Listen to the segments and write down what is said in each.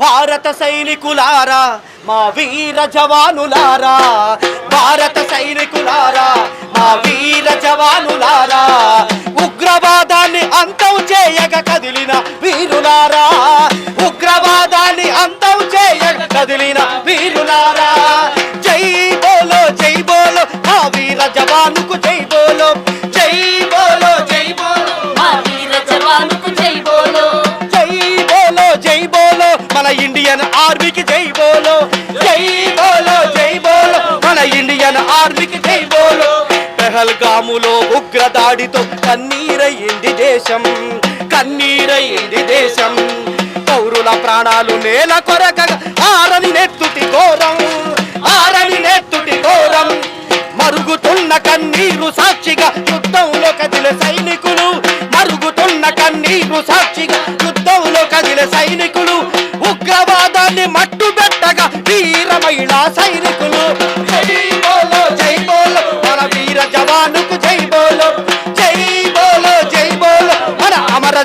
భారత సైనికులారా మా వీర జవానులారా. భారత సైనికులారా మా వీర జవానులారా. ఉగ్రవాదాన్ని అంతం చేయక కదిలిన వీరులారా. పెహల్గాములో ఉగ్రదాడితో కన్నీరయ్యింది దేశం కన్నీరయ్యింది దేశం. పౌరుల ప్రాణాలు నేల కొరకగా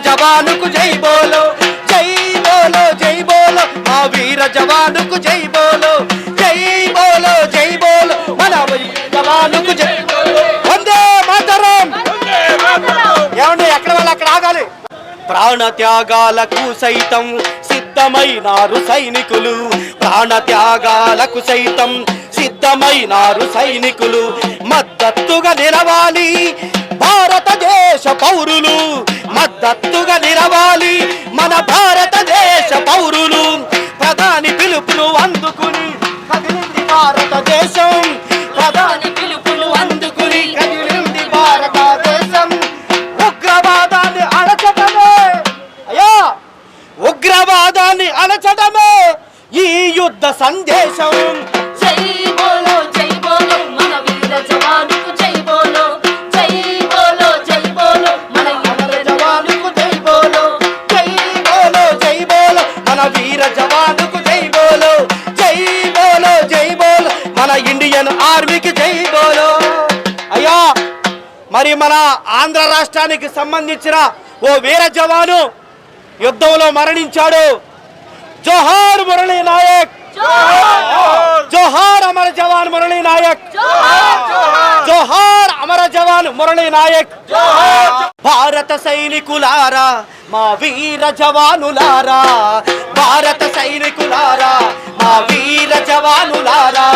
జవానుకు జై బోలో జై బోలో జై బోలో మా వీర జవానుకు జై బోలో జై బోలో జై బోలో మన జవానుకు జై వందే మాతరం! ఏమండి ఎక్కడ వాళ్ళు అక్కడ ఆగాలి? ప్రాణ త్యాగాలకు సైతం సిద్ధమైనారు సైనికులు. ప్రాణ త్యాగాలకు సైతం సిద్ధమైనారు సైనికులు. మద్దతుగా నిలవాలి భారతదేశ పౌరులు. మద్దతుగా నిలవాలి మన భారతదేశ పౌరులు. ప్రధాని పిలుపును అందుకుని కదిలింది భారతదేశం. ప్రధాని పిలుపును అందుకుని కదిలింది భారతదేశం. ఉగ్రవాదాన్ని అణచటమే. అయ్యా ఉగ్రవాదాన్ని అణచటమే ఈ యుద్ధ సందేశం. ఇండియన్ ఆర్మీకి జై బోలో. అయ్యా మరి మన ఆంధ్ర రాష్ట్రానికి సంబంధించిన ఓ వీర జవాను యుద్ధంలో మరణించాడు. జోహార్ మురళీ నాయక్. జోహార్ అమర జవాన్ మురళీ నాయక్. జోహార్ అమర జవాన్ మురళీ నాయక్. భారత సైనికులారా మా వీర జవానులారా భారత సైనికులారా మా వీర జవానులారా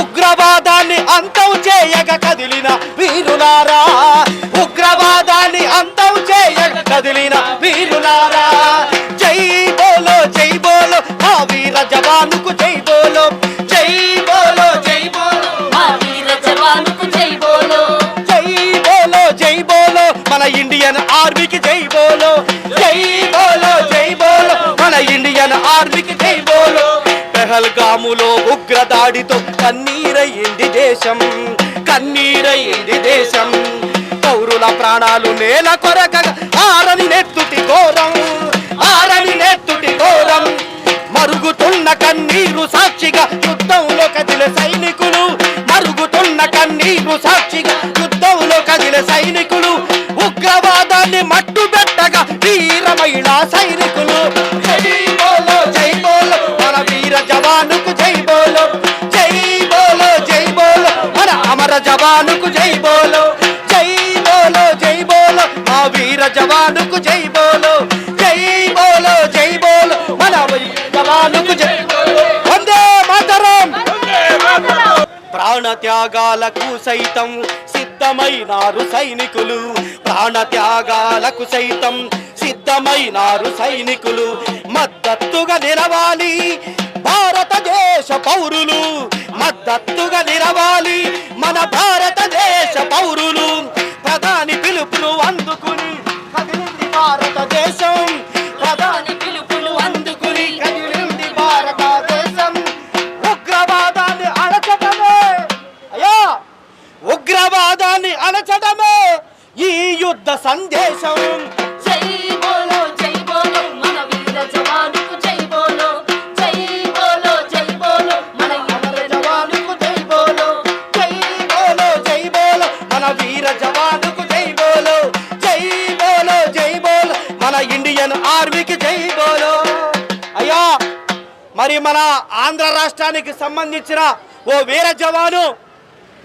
ఉగ్రవాదాన్ని అంతం చేయక కదిలిన వీరులారా ఆర్మీకి జై బోలో జై బోలో జై బోలో. మన ఇండియన్ ఆర్మీకి జై బోలో. పెహల్గాములో ఉగ్రదాడితో కన్నీరయ్యింది దేశం కన్నీరయ్యింది దేశం. పౌరుల ప్రాణాలు నేల కొరకగా ఆరని నెత్తుటి ఘోరం ఆరని నెత్తుటి ఘోరం. మరుగుతున్న కన్నీరు సాక్షిగా యుద్ధంలో కదిలే సైనికులు మరుగుతున్న కన్నీరు సాక్షిగా యుద్ధంలో కదిలే సైనికులు. ఉగ్రవాదాన్ని మట్టుబెట్టగా వీర మహిళా సైనికులు. జై బోలో జై బోలో మన వీర జవానుకు జై బోలో. జై బోలో జై బోలో మన అమర జవానుకు జై బోలో. జై బోలో జై బోలో మా వీర జవానుకు జై బోలో. జై బోలో జై బోలో మన జవానుకు జై బోలో. వందే మాతరం! ప్రాణ త్యాగాలకు సైతం సిద్ధమైనారు సైనికులు ప్రాణ త్యాగాలకు సైతం సిద్ధమైనారు సైనికులు. మద్దతుగా నిలవాలి భారతదేశ పౌరులు. మద్దతుగా నిలవాలి మన భారతదేశ పౌరులు. బోలో. అయ్యా మరి మన ఆంధ్ర రాష్ట్రానికి సంబంధించిన ఓ వీర జవాను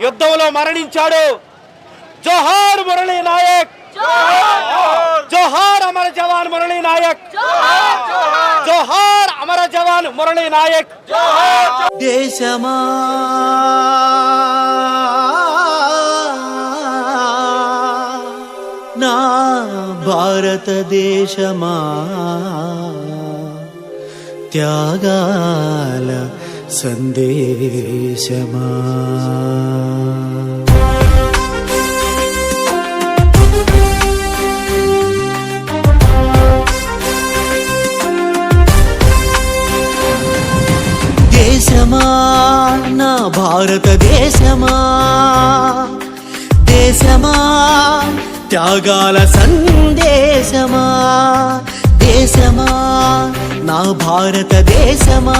యుద్ధంలో మరణించాడు. జోహార్ మురళీ నాయక్. జోహార్ అమర జవాన్ మురళీ నాయక్. జోహార్ అమర జవాన్ మురళీ నాయక్. దేశమా నా భారతదేశమా త్యాగాల సందేశమా? నా భారతదేశమా? దేశమా? త్యాగాల సందేశమా? దేశమా? నా భారతదేశమా?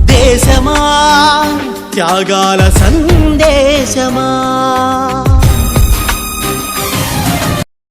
దేశమా? త్యాగాల సందేశమా?